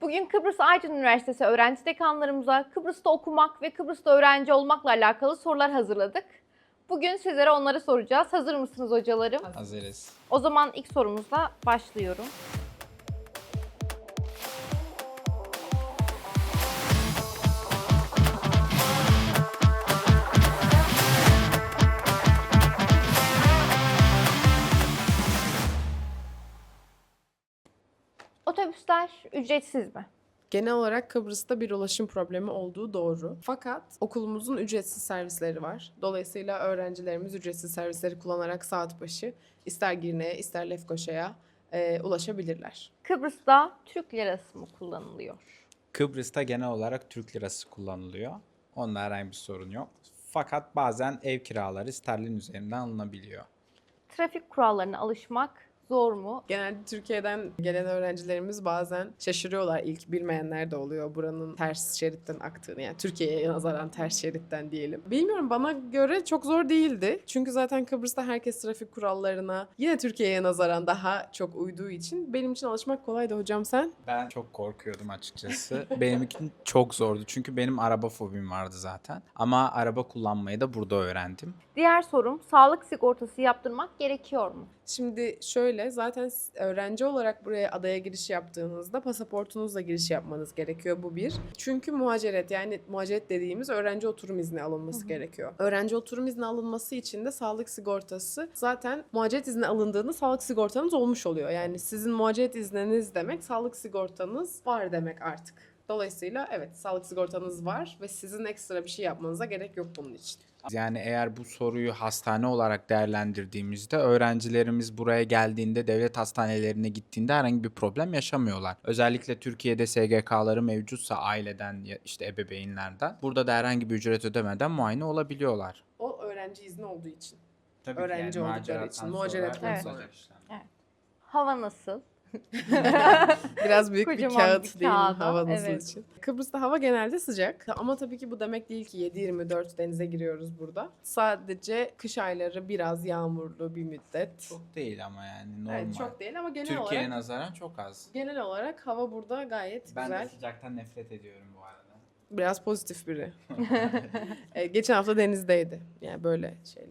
Bugün Kıbrıs Aydın Üniversitesi öğrenci dekanlarımıza Kıbrıs'ta okumak ve Kıbrıs'ta öğrenci olmakla alakalı sorular hazırladık. Bugün sizlere onları soracağız. Hazır mısınız hocalarım? Hazırız. O zaman ilk sorumuzla başlıyorum. Otobüsler ücretsiz mi? Genel olarak Kıbrıs'ta bir ulaşım problemi olduğu doğru. Fakat okulumuzun ücretsiz servisleri var. Dolayısıyla öğrencilerimiz ücretsiz servisleri kullanarak saat başı ister Girne'ye ister Lefkoşa'ya e, ulaşabilirler. Kıbrıs'ta Türk lirası mı kullanılıyor? Kıbrıs'ta genel olarak Türk lirası kullanılıyor. Onda herhangi bir sorun yok. Fakat bazen ev kiraları sterlin üzerinden alınabiliyor. Trafik kurallarına alışmak zor mu? Genelde Türkiye'den gelen öğrencilerimiz bazen şaşırıyorlar. İlk bilmeyenler de oluyor buranın ters şeritten aktığını. Yani Türkiye'ye nazaran ters şeritten diyelim. Bilmiyorum bana göre çok zor değildi. Çünkü zaten Kıbrıs'ta herkes trafik kurallarına yine Türkiye'ye nazaran daha çok uyduğu için benim için alışmak kolaydı hocam sen. Ben çok korkuyordum açıkçası. benim için çok zordu. Çünkü benim araba fobim vardı zaten. Ama araba kullanmayı da burada öğrendim. Diğer sorum sağlık sigortası yaptırmak gerekiyor mu? Şimdi şöyle zaten öğrenci olarak buraya adaya giriş yaptığınızda pasaportunuzla giriş yapmanız gerekiyor bu bir. Çünkü muhaceret yani muhaceret dediğimiz öğrenci oturum izni alınması gerekiyor. Öğrenci oturum izni alınması için de sağlık sigortası zaten muhaceret izni alındığında sağlık sigortanız olmuş oluyor. Yani sizin muhaceret izniniz demek sağlık sigortanız var demek artık. Dolayısıyla evet sağlık sigortanız var ve sizin ekstra bir şey yapmanıza gerek yok bunun için. Yani eğer bu soruyu hastane olarak değerlendirdiğimizde öğrencilerimiz buraya geldiğinde devlet hastanelerine gittiğinde herhangi bir problem yaşamıyorlar. Özellikle Türkiye'de SGK'ları mevcutsa aileden işte ebeveynlerden burada da herhangi bir ücret ödemeden muayene olabiliyorlar. O öğrenci izni olduğu için. Tabii Öğrenci oldukları için, muhaciretten Evet. sonra. Hava nasıl? Biraz büyük bir Kocaman kağıt bir değil kağıda, hava nasıl evet. için. Kıbrıs'ta hava genelde sıcak ama tabii ki bu demek değil ki 7-24 denize giriyoruz burada. Sadece kış ayları biraz yağmurlu bir müddet. Çok değil ama yani normal. Evet, çok değil ama genel Türkiye'ye olarak nazaran çok az. genel olarak hava burada gayet Ben güzel. de sıcaktan nefret ediyorum bu arada. Biraz pozitif biri. Ee, geçen hafta denizdeydi. Yani böyle şeyler.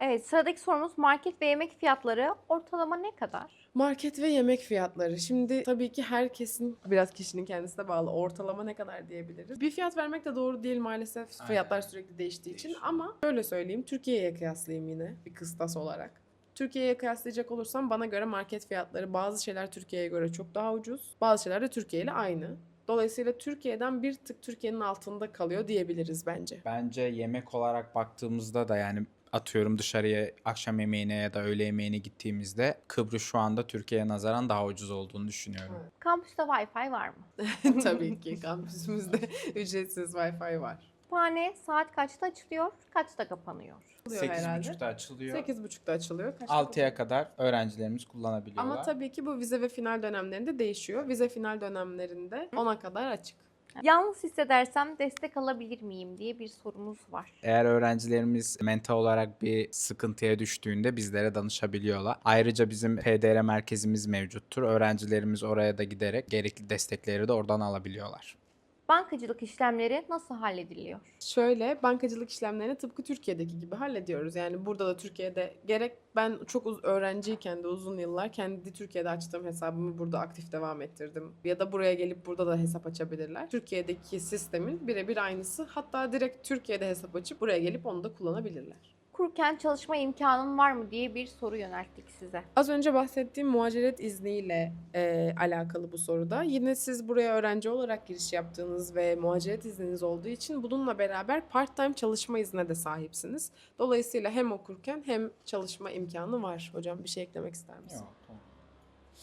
Evet sıradaki sorumuz market ve yemek fiyatları ortalama ne kadar? Market ve yemek fiyatları. Şimdi tabii ki herkesin biraz kişinin kendisine bağlı. Ortalama ne kadar diyebiliriz. Bir fiyat vermek de doğru değil maalesef. Aynen. Fiyatlar sürekli değiştiği için. Değişiyor. Ama şöyle söyleyeyim. Türkiye'ye kıyaslayayım yine bir kıstas olarak. Türkiye'ye kıyaslayacak olursam bana göre market fiyatları bazı şeyler Türkiye'ye göre çok daha ucuz. Bazı şeyler de Türkiye ile aynı. Dolayısıyla Türkiye'den bir tık Türkiye'nin altında kalıyor diyebiliriz bence. Bence yemek olarak baktığımızda da yani atıyorum dışarıya akşam yemeğine ya da öğle yemeğine gittiğimizde Kıbrıs şu anda Türkiye'ye nazaran daha ucuz olduğunu düşünüyorum. Kampüste Wi-Fi var mı? tabii ki kampüsümüzde ücretsiz Wi-Fi var. Kütüphane saat kaçta açılıyor, kaçta kapanıyor? Oluyor herhalde. 8.30'da açılıyor. 8.30'da açılıyor. Kaçta 6'ya kadar öğrencilerimiz kullanabiliyorlar. Ama tabii ki bu vize ve final dönemlerinde değişiyor. Vize final dönemlerinde 10'a kadar açık. Yalnız hissedersem destek alabilir miyim diye bir sorumuz var. Eğer öğrencilerimiz mental olarak bir sıkıntıya düştüğünde bizlere danışabiliyorlar. Ayrıca bizim PDR merkezimiz mevcuttur. Öğrencilerimiz oraya da giderek gerekli destekleri de oradan alabiliyorlar. Bankacılık işlemleri nasıl hallediliyor? Şöyle bankacılık işlemlerini tıpkı Türkiye'deki gibi hallediyoruz. Yani burada da Türkiye'de gerek ben çok uz- öğrenciyken de uzun yıllar kendi Türkiye'de açtığım hesabımı burada aktif devam ettirdim. Ya da buraya gelip burada da hesap açabilirler. Türkiye'deki sistemin birebir aynısı. Hatta direkt Türkiye'de hesap açıp buraya gelip onu da kullanabilirler. Kurken çalışma imkanım var mı diye bir soru yönelttik size. Az önce bahsettiğim muhaciret izniyle e, alakalı bu soruda. Yine siz buraya öğrenci olarak giriş yaptığınız ve muhaciret izniniz olduğu için bununla beraber part-time çalışma iznine de sahipsiniz. Dolayısıyla hem okurken hem çalışma imkanı var. Hocam bir şey eklemek ister misin?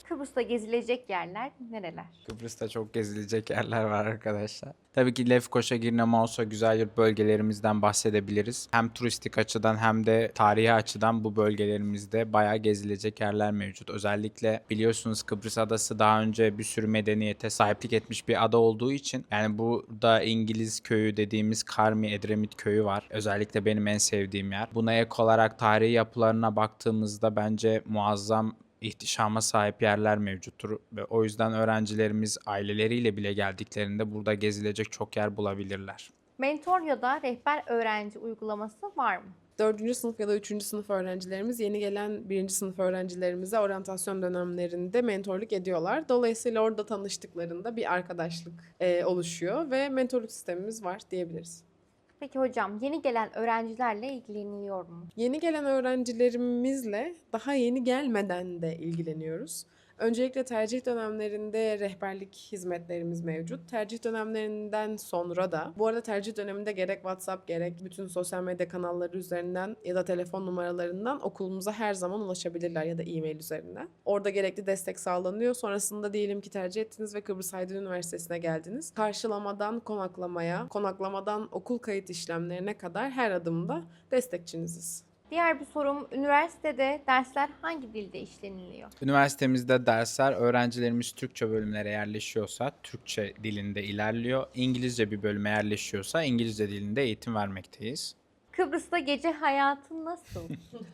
Kıbrıs'ta gezilecek yerler nereler? Kıbrıs'ta çok gezilecek yerler var arkadaşlar. Tabii ki Lefkoşa, Girne, Mausa güzel bölgelerimizden bahsedebiliriz. Hem turistik açıdan hem de tarihi açıdan bu bölgelerimizde bayağı gezilecek yerler mevcut. Özellikle biliyorsunuz Kıbrıs adası daha önce bir sürü medeniyete sahiplik etmiş bir ada olduğu için yani burada İngiliz köyü dediğimiz Karmi Edremit köyü var. Özellikle benim en sevdiğim yer. Buna ek olarak tarihi yapılarına baktığımızda bence muazzam ihtişama sahip yerler mevcuttur ve o yüzden öğrencilerimiz aileleriyle bile geldiklerinde burada gezilecek çok yer bulabilirler. Mentor ya da rehber öğrenci uygulaması var mı? Dördüncü sınıf ya da üçüncü sınıf öğrencilerimiz yeni gelen birinci sınıf öğrencilerimize oryantasyon dönemlerinde mentorluk ediyorlar. Dolayısıyla orada tanıştıklarında bir arkadaşlık e, oluşuyor ve mentorluk sistemimiz var diyebiliriz. Peki hocam yeni gelen öğrencilerle ilgileniliyor mu? Yeni gelen öğrencilerimizle daha yeni gelmeden de ilgileniyoruz. Öncelikle tercih dönemlerinde rehberlik hizmetlerimiz mevcut. Tercih dönemlerinden sonra da, bu arada tercih döneminde gerek WhatsApp gerek bütün sosyal medya kanalları üzerinden ya da telefon numaralarından okulumuza her zaman ulaşabilirler ya da e-mail üzerinden. Orada gerekli destek sağlanıyor. Sonrasında diyelim ki tercih ettiniz ve Kıbrıs Aydın Üniversitesi'ne geldiniz. Karşılamadan konaklamaya, konaklamadan okul kayıt işlemlerine kadar her adımda destekçiniziz. Diğer bir sorum üniversitede dersler hangi dilde işleniliyor? Üniversitemizde dersler öğrencilerimiz Türkçe bölümlere yerleşiyorsa Türkçe dilinde ilerliyor. İngilizce bir bölüme yerleşiyorsa İngilizce dilinde eğitim vermekteyiz. Kıbrıs'ta gece hayatı nasıl?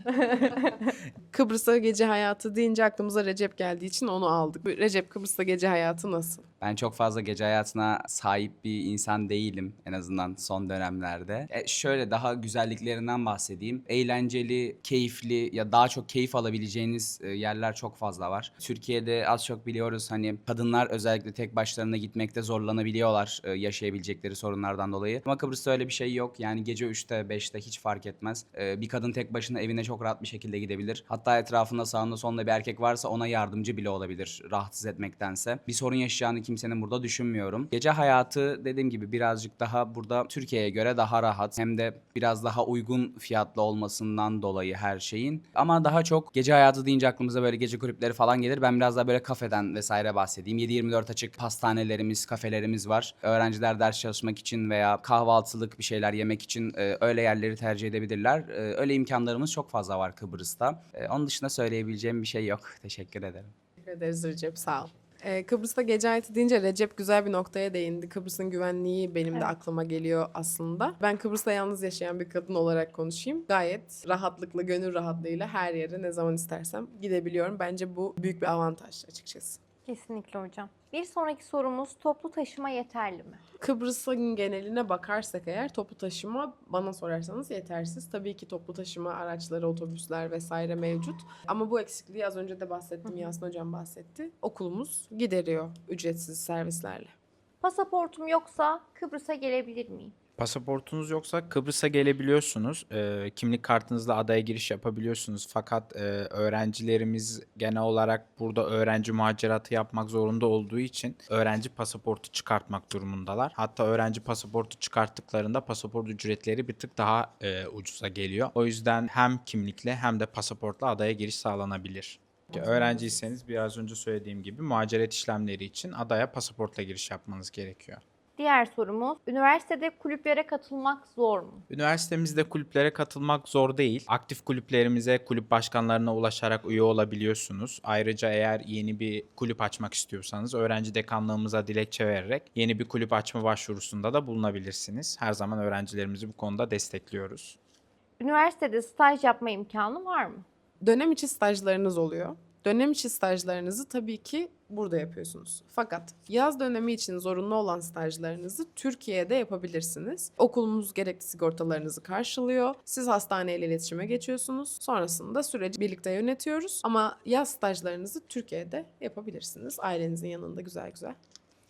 Kıbrıs'ta gece hayatı deyince aklımıza Recep geldiği için onu aldık. Recep Kıbrıs'ta gece hayatı nasıl? Ben çok fazla gece hayatına sahip bir insan değilim en azından son dönemlerde. E, şöyle daha güzelliklerinden bahsedeyim. Eğlenceli, keyifli ya daha çok keyif alabileceğiniz e, yerler çok fazla var. Türkiye'de az çok biliyoruz hani kadınlar özellikle tek başlarına gitmekte zorlanabiliyorlar e, yaşayabilecekleri sorunlardan dolayı. Ama Kıbrıs'ta öyle bir şey yok. Yani gece 3'te 5'te hiç fark etmez. E, bir kadın tek başına evine çok rahat bir şekilde gidebilir. Hatta etrafında sağında solunda bir erkek varsa ona yardımcı bile olabilir rahatsız etmektense. Bir sorun yaşayacağını kimsenin burada düşünmüyorum. Gece hayatı dediğim gibi birazcık daha burada Türkiye'ye göre daha rahat. Hem de biraz daha uygun fiyatlı olmasından dolayı her şeyin. Ama daha çok gece hayatı deyince aklımıza böyle gece kulüpleri falan gelir. Ben biraz daha böyle kafeden vesaire bahsedeyim. 7-24 açık pastanelerimiz, kafelerimiz var. Öğrenciler ders çalışmak için veya kahvaltılık bir şeyler yemek için e, öyle yerleri tercih edebilirler. E, öyle imkanlarımız çok fazla var Kıbrıs'ta. E, onun dışında söyleyebileceğim bir şey yok. Teşekkür ederim. Teşekkür ederiz Recep sağ ol. Ee, Kıbrıs'ta gece hayatı deyince Recep güzel bir noktaya değindi. Kıbrıs'ın güvenliği benim de Evet. aklıma geliyor aslında. Ben Kıbrıs'ta yalnız yaşayan bir kadın olarak konuşayım. Gayet rahatlıkla, gönül rahatlığıyla her yere ne zaman istersem gidebiliyorum. Bence bu büyük bir avantaj açıkçası. Kesinlikle hocam. Bir sonraki sorumuz toplu taşıma yeterli mi? Kıbrıs'ın geneline bakarsak eğer toplu taşıma bana sorarsanız yetersiz. Tabii ki toplu taşıma araçları, otobüsler vesaire mevcut. Ama bu eksikliği az önce de bahsettim. Yasin Hocam bahsetti. Okulumuz gideriyor ücretsiz servislerle. Pasaportum yoksa Kıbrıs'a gelebilir miyim? Pasaportunuz yoksa Kıbrıs'a gelebiliyorsunuz. Ee, kimlik kartınızla adaya giriş yapabiliyorsunuz. Fakat e, öğrencilerimiz genel olarak burada öğrenci muhaciratı yapmak zorunda olduğu için öğrenci pasaportu çıkartmak durumundalar. Hatta öğrenci pasaportu çıkarttıklarında pasaport ücretleri bir tık daha e, ucuza geliyor. O yüzden hem kimlikle hem de pasaportla adaya giriş sağlanabilir. Öğrenciyseniz biraz önce söylediğim gibi muhaciret işlemleri için adaya pasaportla giriş yapmanız gerekiyor. Diğer sorumuz üniversitede kulüplere katılmak zor mu? Üniversitemizde kulüplere katılmak zor değil. Aktif kulüplerimize kulüp başkanlarına ulaşarak üye olabiliyorsunuz. Ayrıca eğer yeni bir kulüp açmak istiyorsanız öğrenci dekanlığımıza dilekçe vererek yeni bir kulüp açma başvurusunda da bulunabilirsiniz. Her zaman öğrencilerimizi bu konuda destekliyoruz. Üniversitede staj yapma imkanı var mı? Dönem içi stajlarınız oluyor. Dönem içi stajlarınızı tabii ki burada yapıyorsunuz. Fakat yaz dönemi için zorunlu olan stajlarınızı Türkiye'de yapabilirsiniz. Okulumuz gerekli sigortalarınızı karşılıyor. Siz hastaneyle iletişime geçiyorsunuz. Sonrasında süreci birlikte yönetiyoruz. Ama yaz stajlarınızı Türkiye'de yapabilirsiniz. Ailenizin yanında güzel güzel.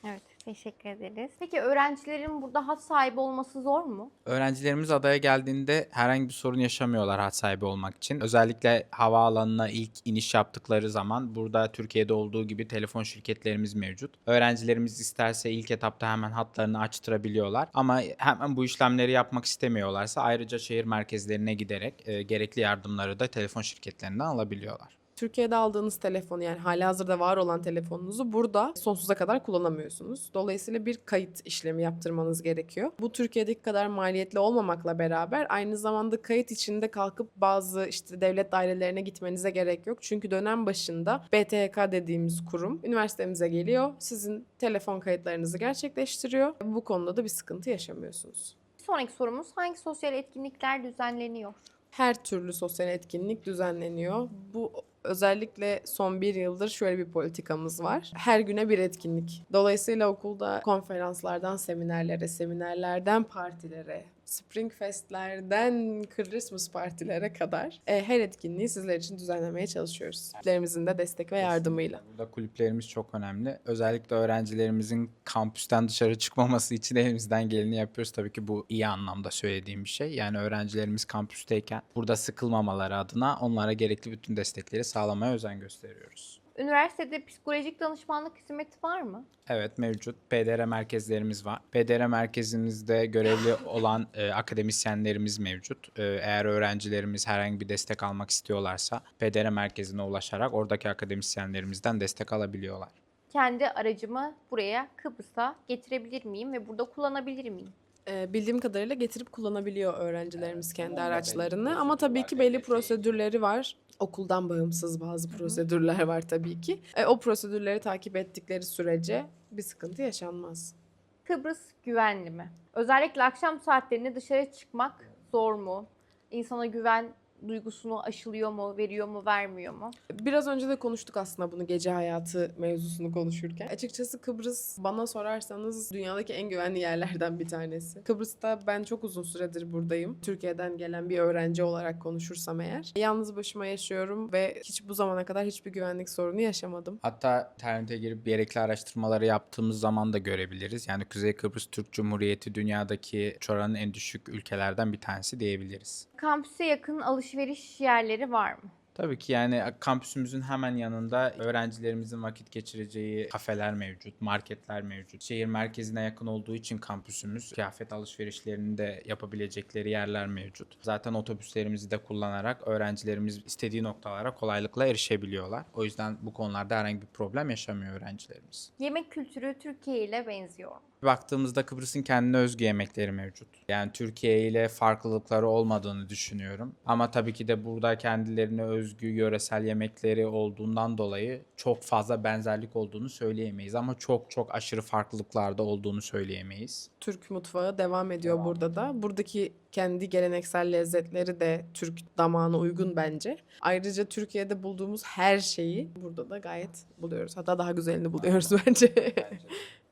Evet, teşekkür ederiz. Peki öğrencilerin burada hat sahibi olması zor mu? Öğrencilerimiz adaya geldiğinde herhangi bir sorun yaşamıyorlar hat sahibi olmak için. Özellikle havaalanına ilk iniş yaptıkları zaman burada Türkiye'de olduğu gibi telefon şirketlerimiz mevcut. Öğrencilerimiz isterse ilk etapta hemen hatlarını açtırabiliyorlar. Ama hemen bu işlemleri yapmak istemiyorlarsa ayrıca şehir merkezlerine giderek e, gerekli yardımları da telefon şirketlerinden alabiliyorlar. Türkiye'de aldığınız telefonu yani halihazırda var olan telefonunuzu burada sonsuza kadar kullanamıyorsunuz. Dolayısıyla bir kayıt işlemi yaptırmanız gerekiyor. Bu Türkiye'deki kadar maliyetli olmamakla beraber aynı zamanda kayıt içinde kalkıp bazı işte devlet dairelerine gitmenize gerek yok. Çünkü dönem başında BTK dediğimiz kurum üniversitemize geliyor. Sizin telefon kayıtlarınızı gerçekleştiriyor. Bu konuda da bir sıkıntı yaşamıyorsunuz. Sonraki sorumuz hangi sosyal etkinlikler düzenleniyor? Her türlü sosyal etkinlik düzenleniyor. Bu Özellikle son bir yıldır şöyle bir politikamız var. Her güne bir etkinlik. Dolayısıyla okulda konferanslardan seminerlere, seminerlerden partilere, Spring Fest'lerden Christmas partilere kadar e, her etkinliği sizler için düzenlemeye çalışıyoruz. Sizlerimizin de destek ve yardımıyla. Burada kulüplerimiz çok önemli. Özellikle öğrencilerimizin kampüsten dışarı çıkmaması için elimizden geleni yapıyoruz. Tabii ki bu iyi anlamda söylediğim bir şey. Yani öğrencilerimiz kampüsteyken burada sıkılmamaları adına onlara gerekli bütün destekleri sağlamaya özen gösteriyoruz. Üniversitede psikolojik danışmanlık hizmeti var mı? Evet mevcut. PDR merkezlerimiz var. PDR merkezimizde görevli olan e, akademisyenlerimiz mevcut. E, eğer öğrencilerimiz herhangi bir destek almak istiyorlarsa PDR merkezine ulaşarak oradaki akademisyenlerimizden destek alabiliyorlar. Kendi aracımı buraya Kıbrıs'a getirebilir miyim ve burada kullanabilir miyim? E, bildiğim kadarıyla getirip kullanabiliyor öğrencilerimiz kendi araçlarını ama tabii ki belli prosedürleri var. Okuldan bağımsız bazı prosedürler var tabii ki. E, o prosedürleri takip ettikleri sürece bir sıkıntı yaşanmaz. Kıbrıs güvenli mi? Özellikle akşam saatlerinde dışarı çıkmak zor mu? İnsana güven duygusunu aşılıyor mu, veriyor mu, vermiyor mu? Biraz önce de konuştuk aslında bunu gece hayatı mevzusunu konuşurken. Açıkçası Kıbrıs bana sorarsanız dünyadaki en güvenli yerlerden bir tanesi. Kıbrıs'ta ben çok uzun süredir buradayım. Türkiye'den gelen bir öğrenci olarak konuşursam eğer. Yalnız başıma yaşıyorum ve hiç bu zamana kadar hiçbir güvenlik sorunu yaşamadım. Hatta internete girip gerekli araştırmaları yaptığımız zaman da görebiliriz. Yani Kuzey Kıbrıs Türk Cumhuriyeti dünyadaki çoranın en düşük ülkelerden bir tanesi diyebiliriz. Kampüse yakın alışveriş yerleri var mı? Tabii ki yani kampüsümüzün hemen yanında öğrencilerimizin vakit geçireceği kafeler mevcut, marketler mevcut. Şehir merkezine yakın olduğu için kampüsümüz kıyafet alışverişlerini de yapabilecekleri yerler mevcut. Zaten otobüslerimizi de kullanarak öğrencilerimiz istediği noktalara kolaylıkla erişebiliyorlar. O yüzden bu konularda herhangi bir problem yaşamıyor öğrencilerimiz. Yemek kültürü Türkiye ile benziyor mu? Baktığımızda Kıbrıs'ın kendine özgü yemekleri mevcut. Yani Türkiye ile farklılıkları olmadığını düşünüyorum. Ama tabii ki de burada kendilerine özgü yöresel yemekleri olduğundan dolayı çok fazla benzerlik olduğunu söyleyemeyiz. Ama çok çok aşırı farklılıklarda olduğunu söyleyemeyiz. Türk mutfağı devam ediyor burada da. Buradaki kendi geleneksel lezzetleri de Türk damağına uygun bence. Ayrıca Türkiye'de bulduğumuz her şeyi burada da gayet buluyoruz. Hatta daha güzelini buluyoruz bence.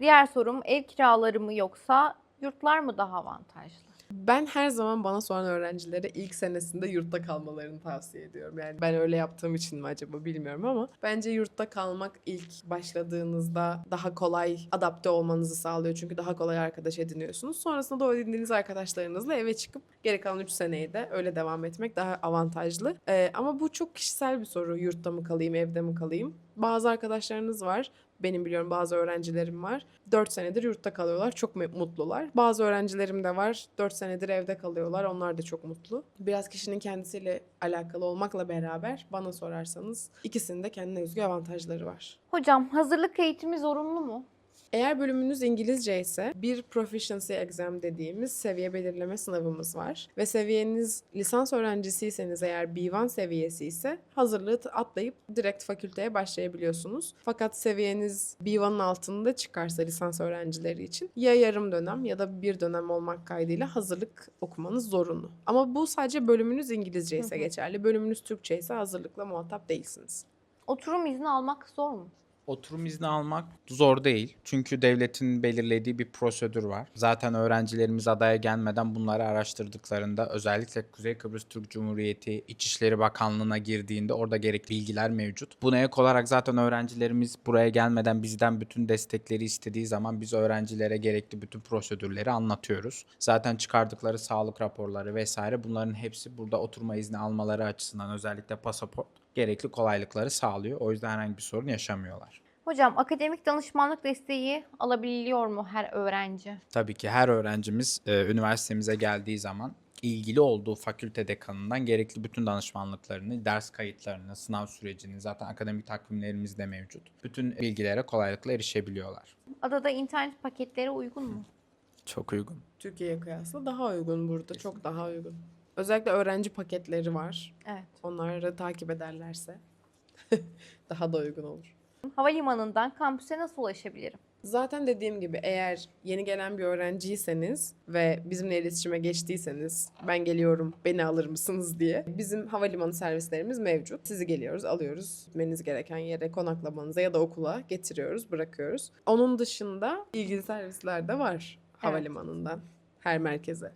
Diğer sorum ev kiraları mı yoksa yurtlar mı daha avantajlı? Ben her zaman bana soran öğrencilere ilk senesinde yurtta kalmalarını tavsiye ediyorum. Yani ben öyle yaptığım için mi acaba bilmiyorum ama bence yurtta kalmak ilk başladığınızda daha kolay adapte olmanızı sağlıyor. Çünkü daha kolay arkadaş ediniyorsunuz. Sonrasında da o edindiğiniz arkadaşlarınızla eve çıkıp geri kalan 3 seneyi de öyle devam etmek daha avantajlı. Ee, ama bu çok kişisel bir soru. Yurtta mı kalayım, evde mi kalayım? Bazı arkadaşlarınız var. Benim biliyorum bazı öğrencilerim var. 4 senedir yurtta kalıyorlar. Çok mu- mutlular. Bazı öğrencilerim de var. 4 senedir evde kalıyorlar. Onlar da çok mutlu. Biraz kişinin kendisiyle alakalı olmakla beraber bana sorarsanız ikisinin de kendine özgü avantajları var. Hocam hazırlık eğitimi zorunlu mu? Eğer bölümünüz İngilizce ise bir proficiency exam dediğimiz seviye belirleme sınavımız var. Ve seviyeniz lisans öğrencisiyseniz eğer B1 seviyesi ise hazırlığı atlayıp direkt fakülteye başlayabiliyorsunuz. Fakat seviyeniz B1'ın altında çıkarsa lisans öğrencileri için ya yarım dönem ya da bir dönem olmak kaydıyla hazırlık okumanız zorunlu. Ama bu sadece bölümünüz İngilizce ise geçerli. Bölümünüz Türkçe ise hazırlıkla muhatap değilsiniz. Oturum izni almak zor mu? Oturum izni almak zor değil. Çünkü devletin belirlediği bir prosedür var. Zaten öğrencilerimiz adaya gelmeden bunları araştırdıklarında özellikle Kuzey Kıbrıs Türk Cumhuriyeti İçişleri Bakanlığı'na girdiğinde orada gerekli bilgiler mevcut. Buna ek olarak zaten öğrencilerimiz buraya gelmeden bizden bütün destekleri istediği zaman biz öğrencilere gerekli bütün prosedürleri anlatıyoruz. Zaten çıkardıkları sağlık raporları vesaire bunların hepsi burada oturma izni almaları açısından özellikle pasaport gerekli kolaylıkları sağlıyor. O yüzden herhangi bir sorun yaşamıyorlar. Hocam akademik danışmanlık desteği alabiliyor mu her öğrenci? Tabii ki her öğrencimiz e, üniversitemize geldiği zaman ilgili olduğu fakülte dekanından gerekli bütün danışmanlıklarını, ders kayıtlarını, sınav sürecini, zaten akademik takvimlerimiz de mevcut. Bütün bilgilere kolaylıkla erişebiliyorlar. Adada internet paketleri uygun mu? Çok uygun. Türkiye'ye kıyasla daha uygun burada. Çok daha uygun. Özellikle öğrenci paketleri var. Evet. Onları takip ederlerse daha da uygun olur. Havalimanından kampüse nasıl ulaşabilirim? Zaten dediğim gibi eğer yeni gelen bir öğrenciyseniz ve bizimle iletişime geçtiyseniz ben geliyorum beni alır mısınız diye bizim havalimanı servislerimiz mevcut. Sizi geliyoruz alıyoruz gitmeniz gereken yere konaklamanıza ya da okula getiriyoruz bırakıyoruz. Onun dışında ilgili servisler de var havalimanından her merkeze.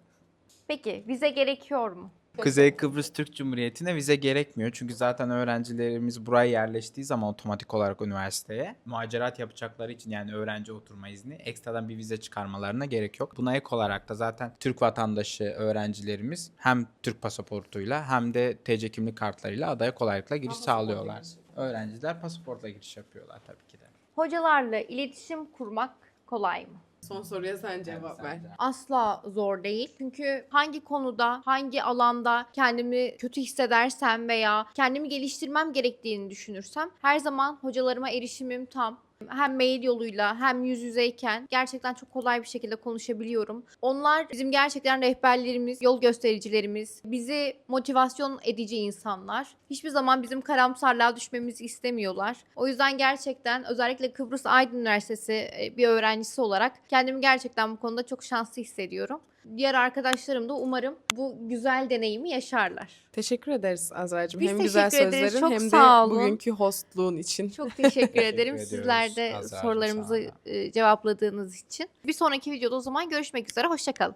Peki vize gerekiyor mu? Kuzey Kıbrıs Türk Cumhuriyeti'ne vize gerekmiyor. Çünkü zaten öğrencilerimiz buraya yerleştiği zaman otomatik olarak üniversiteye muhacerat yapacakları için yani öğrenci oturma izni ekstradan bir vize çıkarmalarına gerek yok. Buna ek olarak da zaten Türk vatandaşı öğrencilerimiz hem Türk pasaportuyla hem de TC kimlik kartlarıyla adaya kolaylıkla giriş sağlıyorlar. Öğrenciler pasaportla giriş yapıyorlar tabii ki de. Hocalarla iletişim kurmak kolay mı? Son soruya sen cevap ver. Asla zor değil. Çünkü hangi konuda, hangi alanda kendimi kötü hissedersem veya kendimi geliştirmem gerektiğini düşünürsem her zaman hocalarıma erişimim tam. Hem mail yoluyla hem yüz yüzeyken gerçekten çok kolay bir şekilde konuşabiliyorum. Onlar bizim gerçekten rehberlerimiz, yol göstericilerimiz, bizi motivasyon edici insanlar. Hiçbir zaman bizim karamsarlığa düşmemizi istemiyorlar. O yüzden gerçekten özellikle Kıbrıs Aydın Üniversitesi bir öğrencisi olarak kendimi gerçekten bu konuda çok şanslı hissediyorum. Diğer arkadaşlarım da umarım bu güzel deneyimi yaşarlar. Teşekkür ederiz Azra'cığım. Biz hem güzel teşekkür ederiz. sözlerin Çok hem sağ de olun. bugünkü hostluğun için. Çok teşekkür ederim ediyoruz sizler de Azra'cığım, sorularımızı sağ e, cevapladığınız için. Bir sonraki videoda o zaman görüşmek üzere. Hoşçakalın.